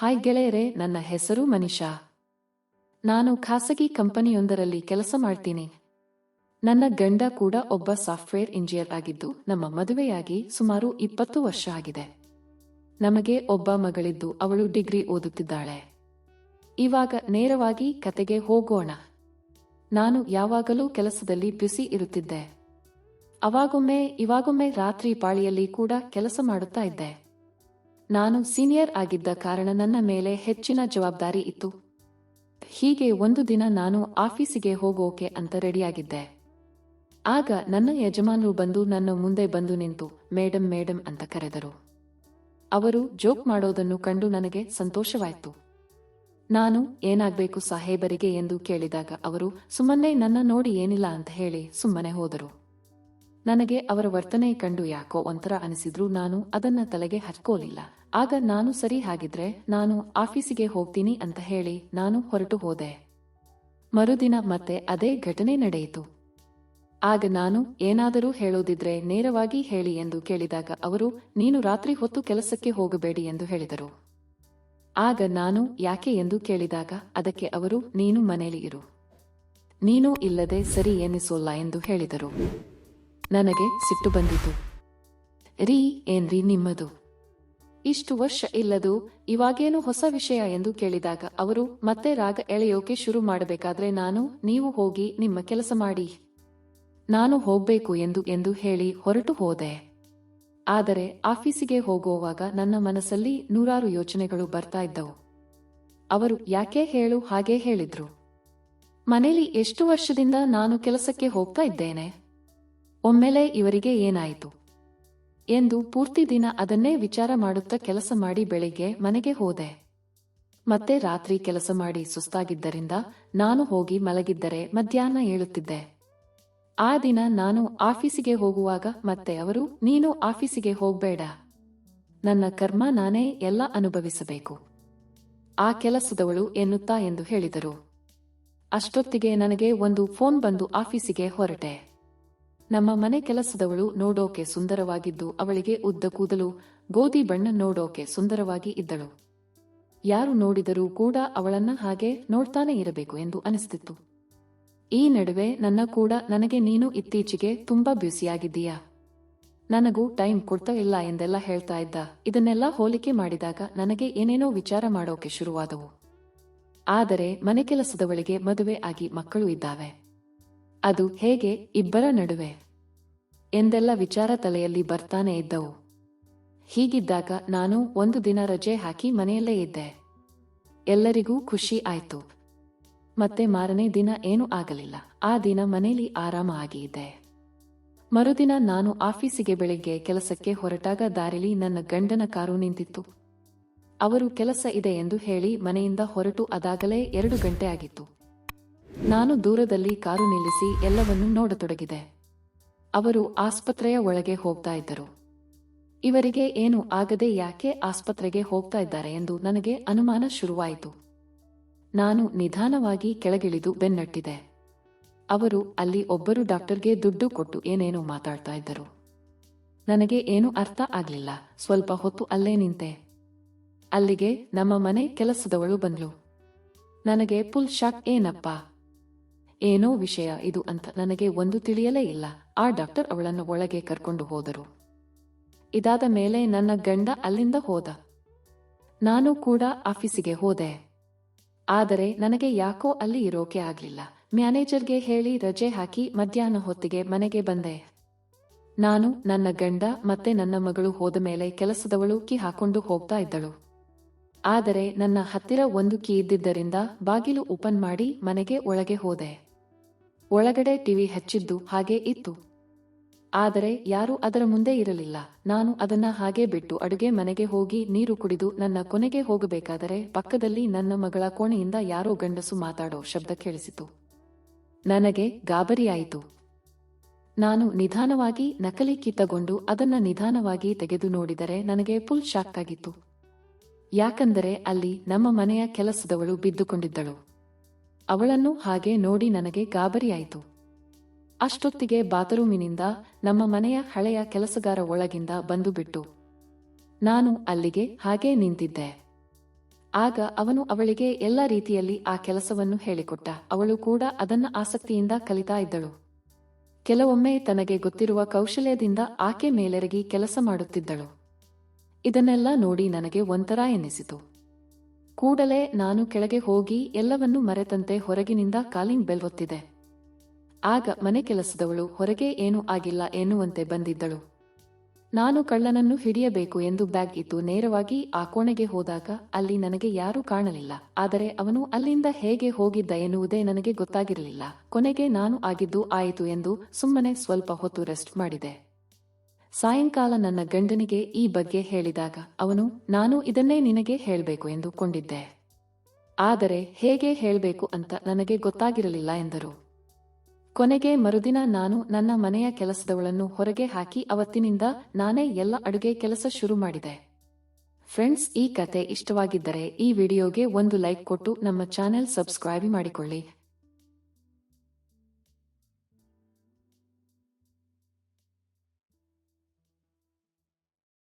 Hi ಗೆಳೆಯರೆ, ನನ್ನ ಹೆಸರು ಮನಿಷಾ. ನಾನು ಖಾಸಗಿ ಕಂಪನಿಯೊಂದರಲ್ಲಿ ಕೆಲಸ ಮಾಡ್ತೀನಿ. ನನ್ನ ಗಂಡ ಕೂಡ ಒಬ್ಬ ಸಾಫ್ಟ್ವೇರ್ ಇಂಜಿನಿಯರ್ ಆಗಿದ್ದು, ನಮ್ಮ ಮದುವೆಯಾಗಿ ಸುಮಾರು ಇಪ್ಪತ್ತು ವರ್ಷ ಆಗಿದೆ. ನಮಗೆ ಒಬ್ಬ ಮಗಳಿದ್ದು, ಅವಳು ಡಿಗ್ರಿ ಓದುತ್ತಿದ್ದಾಳೆ. ಇವಾಗ ನೇರವಾಗಿ ಕತೆಗೆ ಹೋಗೋಣ. ನಾನು ಯಾವಾಗಲೂ ಕೆಲಸದಲ್ಲಿ ಬ್ಯುಸಿ ಇರುತ್ತಿದ್ದೆ. ಅವಾಗೊಮ್ಮೆ, ಇವಾಗೊಮ್ಮೆ ರಾತ್ರಿ ಪಾಳಿಯಲ್ಲಿ ಕೂಡ ಕೆಲಸ ಮಾಡುತ್ತಾ ಇದ್ದೆ. ನಾನು ಸೀನಿಯರ್ ಆಗಿದ್ದ ಕಾರಣ ನನ್ನ ಮೇಲೆ ಹೆಚ್ಚಿನ ಜವಾಬ್ದಾರಿ ಇತ್ತು. ಹೀಗೆ ಒಂದು ದಿನ ನಾನು ಆಫೀಸಿಗೆ ಹೋಗೋಕೆ ಅಂತ ರೆಡಿಯಾಗಿದ್ದೆ. ಆಗ ನನ್ನ ಯಜಮಾನರು ಬಂದು ನನ್ನ ಮುಂದೆ ಬಂದು ನಿಂತು ಮೇಡಮ್ ಮೇಡಮ್ ಅಂತ ಕರೆದರು. ಅವರು ಜೋಕ್ ಮಾಡೋದನ್ನು ಕಂಡು ನನಗೆ ಸಂತೋಷವಾಯಿತು. ನಾನು ಏನಾಗಬೇಕು ಸಾಹೇಬರಿಗೆ? ಎಂದು ಕೇಳಿದಾಗ ಅವರು, ಸುಮ್ಮನೆ ನನ್ನ ನೋಡಿ ಏನಿಲ್ಲ ಅಂತ ಹೇಳಿ ಸುಮ್ಮನೆ ಹೋದರು. ನನಗೆ ಅವರ ವರ್ತನೆ ಕಂಡು ಯಾಕೋ ಒಂಥರ ಅನಿಸಿದ್ರು. ನಾನು ಅದನ್ನ ತಲೆಗೆ ಹಚ್ಕೋಲಿಲ್ಲ. ಆಗ ನಾನು ಸರಿ ಹಾಗಿದ್ರೆ ನಾನು ಆಫೀಸಿಗೆ ಹೋಗ್ತೀನಿ ಅಂತ ಹೇಳಿ ನಾನು ಹೊರಟು ಹೋದೆ. ಮರುದಿನ ಮತ್ತೆ ಅದೇ ಘಟನೆ ನಡೆಯಿತು. ಆಗ ನಾನು ಏನಾದರೂ ಹೇಳೋದಿದ್ರೆ ನೇರವಾಗಿ ಹೇಳಿ ಎಂದು ಕೇಳಿದಾಗ ಅವರು, ನೀನು ರಾತ್ರಿ ಹೊತ್ತು ಕೆಲಸಕ್ಕೆ ಹೋಗಬೇಡಿ ಎಂದು ಹೇಳಿದರು. ಆಗ ನಾನು ಯಾಕೆ ಎಂದು ಕೇಳಿದಾಗ ಅದಕ್ಕೆ ಅವರು, ನೀನು ಮನೆಯಲ್ಲಿ ಇರು. ನೀನು ಇಲ್ಲದೆ ಸರಿ ಎನಿಸೋಲ್ಲ ಎಂದು ಹೇಳಿದರು. ನನಗೆ ಸಿಟ್ಟು ಬಂದಿತು. ರೀ ಏನ್ರಿ ನಿಮ್ಮದು? ಇಷ್ಟು ವರ್ಷ ಇಲ್ಲದು, ಇವಾಗೇನು ಹೊಸ ವಿಷಯ ಎಂದು ಕೇಳಿದಾಗ ಅವರು, ಮತ್ತೆ ರಾಗ ಎಳೆಯೋಕೆ ಶುರು ಮಾಡಬೇಕಾದ್ರೆ ನಾನು, ನೀವು ಹೋಗಿ ನಿಮ್ಮ ಕೆಲಸ ಮಾಡಿ. ನಾನು ಹೋಗ್ಬೇಕು ಎಂದು ಎಂದು ಹೇಳಿ ಹೊರಟು ಹೋದೆ. ಆದರೆ ಆಫೀಸಿಗೆ ಹೋಗುವಾಗ ನನ್ನ ಮನಸ್ಸಲ್ಲಿ ನೂರಾರು ಯೋಚನೆಗಳು ಬರ್ತಾ ಇದ್ದವು. ಅವರು ಯಾಕೆ ಹೇಳು, ಹಾಗೆ ಹೇಳಿದ್ರು. ಮನೇಲಿ ಎಷ್ಟು ವರ್ಷದಿಂದ ನಾನು ಕೆಲಸಕ್ಕೆ ಹೋಗ್ತಾ ಇದ್ದೇನೆ? ಒಮ್ಮೆಲೆ ಇವರಿಗೆ ಏನಾಯಿತು? ಎಂದು ಪೂರ್ತಿ ದಿನ ಅದನ್ನೇ ವಿಚಾರ ಮಾಡುತ್ತಾ ಕೆಲಸ ಮಾಡಿ ಬೆಳಿಗ್ಗೆ ಮನೆಗೆ ಹೋದೆ. ಮತ್ತೆ ರಾತ್ರಿ ಕೆಲಸ ಮಾಡಿ ಸುಸ್ತಾಗಿದ್ದರಿಂದ ನಾನು ಹೋಗಿ ಮಲಗಿದ್ದರೆ ಮಧ್ಯಾಹ್ನ ಏಳುತ್ತಿದ್ದೆ. ಆ ದಿನ ನಾನು ಆಫೀಸಿಗೆ ಹೋಗುವಾಗ ಮತ್ತೆ ಅವರು, ನೀನು ಆಫೀಸಿಗೆ ಹೋಗ್ಬೇಡ. ನನ್ನ ಕರ್ಮ ನಾನೇ ಎಲ್ಲ ಅನುಭವಿಸಬೇಕು. ಆ ಕೆಲಸದವಳು ಎನ್ನುತ್ತಾ ಎಂದು ಹೇಳಿದರು. ಅಷ್ಟೊತ್ತಿಗೆ ನನಗೆ ಒಂದು ಫೋನ್ ಬಂದು ಆಫೀಸಿಗೆ ಹೊರಟೆ. ನಮ್ಮ ಮನೆ ಕೆಲಸದವಳು ನೋಡೋಕೆ ಸುಂದರವಾಗಿದ್ದು ಅವಳಿಗೆ ಉದ್ದ ಕೂದಲು, ಗೋಧಿ ಬಣ್ಣ ನೋಡೋಕೆ ಸುಂದರವಾಗಿ ಇದ್ದಳು. ಯಾರು ನೋಡಿದರೂ ಕೂಡ ಅವಳನ್ನ ಹಾಗೆ ನೋಡ್ತಾನೆ ಇರಬೇಕು ಎಂದು ಅನಿಸ್ತಿತ್ತು. ಈ ನಡುವೆ ನನ್ನ ಕೂಡ ನನಗೆ ನೀನು ಇತ್ತೀಚೆಗೆ ತುಂಬಾ ಬ್ಯುಸಿಯಾಗಿದ್ದೀಯಾ? ನನಗೂ ಟೈಮ್ ಕೊಡ್ತಾ ಇಲ್ಲ ಎಂದೆಲ್ಲ ಹೇಳ್ತಾ ಇದ್ದ. ಇದನ್ನೆಲ್ಲ ಹೋಲಿಕೆ ಮಾಡಿದಾಗ ನನಗೆ ಏನೇನೋ ವಿಚಾರ ಮಾಡೋಕೆ ಶುರುವಾದವು. ಆದರೆ ಮನೆ ಕೆಲಸದವಳಿಗೆ ಮದುವೆ ಆಗಿ ಮಕ್ಕಳು ಇದ್ದಾವೆ. ಅದು ಹೇಗೆ ಇಬ್ಬರ ನಡುವೆ? ಎಂದೆಲ್ಲ ವಿಚಾರ ತಲೆಯಲ್ಲಿ ಬರ್ತಾನೆ ಇದ್ದವು. ಹೀಗಿದ್ದಾಗ ನಾನು ಒಂದು ದಿನ ರಜೆ ಹಾಕಿ ಮನೆಯಲ್ಲೇ ಇದ್ದೆ. ಎಲ್ಲರಿಗೂ ಖುಷಿ ಆಯ್ತು. ಮತ್ತೆ ಮಾರನೇ ದಿನ ಏನೂ ಆಗಲಿಲ್ಲ. ಆ ದಿನ ಮನೆಯಲ್ಲಿ ಆರಾಮ ಆಗಿ ಇದ್ದೆ. ಮರುದಿನ ನಾನು ಆಫೀಸಿಗೆ ಬೆಳಿಗ್ಗೆ ಕೆಲಸಕ್ಕೆ ಹೊರಟಾಗ ದಾರಿಲಿ ನನ್ನ ಗಂಡನ ಕಾರು ನಿಂತಿತ್ತು. ಅವರು ಕೆಲಸ ಇದೆ ಎಂದು ಹೇಳಿ ಮನೆಯಿಂದ ಹೊರಟು ಅದಾಗಲೇ ಎರಡು ಗಂಟೆ ಆಗಿತ್ತು. ನಾನು ದೂರದಲ್ಲಿ ಕಾರು ನಿಲ್ಲಿಸಿ ಎಲ್ಲವನ್ನೂ ನೋಡತೊಡಗಿದೆ. ಅವರು ಆಸ್ಪತ್ರೆಯ ಒಳಗೆ ಹೋಗ್ತಾ ಇದ್ದರು. ಇವರಿಗೆ ಏನು ಆಗದೆ ಯಾಕೆ ಆಸ್ಪತ್ರೆಗೆ ಹೋಗ್ತಾ ಇದ್ದಾರೆ ಎಂದು ನನಗೆ ಅನುಮಾನ ಶುರುವಾಯಿತು. ನಾನು ನಿಧಾನವಾಗಿ ಕೆಳಗಿಳಿದು ಬೆನ್ನಟ್ಟಿದೆ. ಅವರು ಅಲ್ಲಿ ಒಬ್ಬರು ಡಾಕ್ಟರ್ಗೆ ದುಡ್ಡು ಕೊಟ್ಟು ಏನೇನೋ ಮಾತಾಡ್ತಾ ಇದ್ದರು. ನನಗೆ ಏನೂ ಅರ್ಥ ಆಗಲಿಲ್ಲ. ಸ್ವಲ್ಪ ಹೊತ್ತು ಅಲ್ಲೇ ನಿಂತೆ. ಅಲ್ಲಿಗೆ ನಮ್ಮ ಮನೆ ಕೆಲಸದವಳು ಬಂದ್ಲು. ನನಗೆ ಫುಲ್ ಶಾಕ್ ಏನಪ್ಪಾ? ಏನೋ ವಿಷಯ ಇದು ಅಂತ ನನಗೆ ಒಂದು ತಿಳಿಯಲೇ ಇಲ್ಲ. ಆ ಡಾಕ್ಟರ್ ಅವಳನ್ನು ಒಳಗೆ ಕರ್ಕೊಂಡು ಹೋದರು. ಇದಾದ ಮೇಲೆ ನನ್ನ ಗಂಡ ಅಲ್ಲಿಂದ ಹೋದ. ನಾನು ಕೂಡ ಆಫೀಸಿಗೆ ಹೋದೆ. ಆದರೆ ನನಗೆ ಯಾಕೋ ಅಲ್ಲಿ ಇರೋಕೆ ಆಗ್ಲಿಲ್ಲ. ಮ್ಯಾನೇಜರ್ಗೆ ಹೇಳಿ ರಜೆ ಹಾಕಿ ಮಧ್ಯಾಹ್ನ ಹೊತ್ತಿಗೆ ಮನೆಗೆ ಬಂದೆ. ನಾನು, ನನ್ನ ಗಂಡ ಮತ್ತೆ ನನ್ನ ಮಗಳು ಹೋದ ಮೇಲೆ ಕೆಲಸದವಳು ಕೀ ಹಾಕೊಂಡು ಹೋಗ್ತಾ ಇದ್ದಳು. ಆದರೆ ನನ್ನ ಹತ್ತಿರ ಒಂದು ಕೀ ಇದ್ದಿದ್ದರಿಂದ ಬಾಗಿಲು ಓಪನ್ ಮಾಡಿ ಮನೆಗೆ ಒಳಗೆ ಹೋದೆ. ಒಳಗಡೆ ಟಿವಿ ಹಚ್ಚಿದ್ದು ಹಾಗೆ ಇತ್ತು. ಆದರೆ ಯಾರೂ ಅದರ ಮುಂದೆ ಇರಲಿಲ್ಲ. ನಾನು ಅದನ್ನ ಹಾಗೆ ಬಿಟ್ಟು ಅಡುಗೆ ಮನೆಗೆ ಹೋಗಿ ನೀರು ಕುಡಿದು ನನ್ನ ಕೊನೆಗೆ ಹೋಗಬೇಕಾದರೆ ಪಕ್ಕದಲ್ಲಿ ನನ್ನ ಮಗಳ ಕೋಣೆಯಿಂದ ಯಾರೋ ಗಂಡಸು ಮಾತಾಡೋ ಶಬ್ದ ಕೇಳಿಸಿತು. ನನಗೆ ಗಾಬರಿಯಾಯಿತು. ನಾನು ನಿಧಾನವಾಗಿ ನಕಲಿ ಕಿತ್ತಗೊಂಡು ಅದನ್ನ ನಿಧಾನವಾಗಿ ತೆಗೆದು ನೋಡಿದರೆ ನನಗೆ ಫುಲ್ ಶಾಕ್ ಆಗಿತ್ತು ಯಾಕಂದರೆ ಅಲ್ಲಿ ನಮ್ಮ ಮನೆಯ ಕೆಲಸದವಳು ಬಿದ್ದುಕೊಂಡಿದ್ದಳು. ಅವಳನ್ನು ಹಾಗೆ ನೋಡಿ ನನಗೆ ಗಾಬರಿಯಾಯಿತು. ಅಷ್ಟೊತ್ತಿಗೆ ಬಾತ್ರೂಮಿನಿಂದ ನಮ್ಮ ಮನೆಯ ಹಳೆಯ ಕೆಲಸಗಾರ ಒಳಗಿಂದ ಬಂದು ಬಿಟ್ಟು, ನಾನು ಅಲ್ಲಿಗೆ ಹಾಗೇ ನಿಂತಿದ್ದೆ. ಆಗ ಅವನು ಅವಳಿಗೆ ಎಲ್ಲ ರೀತಿಯಲ್ಲಿ ಆ ಕೆಲಸವನ್ನು ಹೇಳಿಕೊಟ್ಟ. ಅವಳು ಕೂಡ ಅದನ್ನ ಆಸಕ್ತಿಯಿಂದ ಕಲಿತಾ ಇದ್ದಳು. ಕೆಲವೊಮ್ಮೆ ತನಗೆ ಗೊತ್ತಿರುವ ಕೌಶಲ್ಯದಿಂದ ಆಕೆ ಮೇಲೆರಗಿ ಕೆಲಸ ಮಾಡುತ್ತಿದ್ದಳು. ಇದನ್ನೆಲ್ಲ ನೋಡಿ ನನಗೆ ಒಂಥರ ಎನ್ನಿಸಿತು ಕೂಡಲೇ ನಾನು ಕೆಳಗೆ ಹೋಗಿ ಎಲ್ಲವನ್ನೂ ಮರೆತಂತೆ ಹೊರಗಿನಿಂದ ಕಾಲಿಂಗ್ ಬೆಲ್ ಒತ್ತಿದೆ ಆಗ ಮನೆ ಕೆಲಸದವಳು ಹೊರಗೆ ಏನೂ ಆಗಿಲ್ಲ ಎನ್ನುವಂತೆ ಬಂದಿದ್ದಳು. ನಾನು ಕಳ್ಳನನ್ನು ಹಿಡಿಯಬೇಕು ಎಂದು ಬ್ಯಾಗ್ ಇತ್ತು ನೇರವಾಗಿ ಆ ಕೋಣೆಗೆ ಹೋದಾಗ ಅಲ್ಲಿ ನನಗೆ ಯಾರೂ ಕಾಣಲಿಲ್ಲ. ಆದರೆ ಅವನು ಅಲ್ಲಿಂದ ಹೇಗೆ ಹೋಗಿದ್ದ ಎನ್ನುವುದೇ ನನಗೆ ಗೊತ್ತಾಗಿರಲಿಲ್ಲ. ಕೊನೆಗೆ ನಾನು ಆಗಿದ್ದು ಆಯಿತು ಎಂದು ಸುಮ್ಮನೆ ಸ್ವಲ್ಪ ಹೊತ್ತು ರೆಸ್ಟ್ ಮಾಡಿದೆ. ಸಾಯಂಕಾಲ ನನ್ನ ಗಂಡನಿಗೆ ಈ ಬಗ್ಗೆ ಹೇಳಿದಾಗ, ಅವನು, ನಾನು ಇದನ್ನೇ ನಿನಗೆ ಹೇಳಬೇಕು ಎಂದು ಕೊಂಡಿದ್ದೆ. ಆದರೆ ಹೇಗೆ ಹೇಳಬೇಕು ಅಂತ ನನಗೆ ಗೊತ್ತಾಗಿರಲಿಲ್ಲ ಎಂದರು. ಕೊನೆಗೆ ಮರುದಿನ ನಾನು ನನ್ನ ಮನೆಯ ಕೆಲಸದವಳನ್ನು ಹೊರಗೆ ಹಾಕಿ ಅವತ್ತಿನಿಂದ ನಾನೇ ಎಲ್ಲ ಅಡುಗೆ ಕೆಲಸ ಶುರು ಮಾಡಿದೆ. ಫ್ರೆಂಡ್ಸ್, ಈ ಕತೆ ಇಷ್ಟವಾಗಿದ್ದರೆ ಈ ವಿಡಿಯೋಗೆ ಒಂದು ಲೈಕ್ ಕೊಟ್ಟು ನಮ್ಮ ಚಾನೆಲ್ ಸಬ್ಸ್ಕ್ರೈಬ್ ಮಾಡಿಕೊಳ್ಳಿ.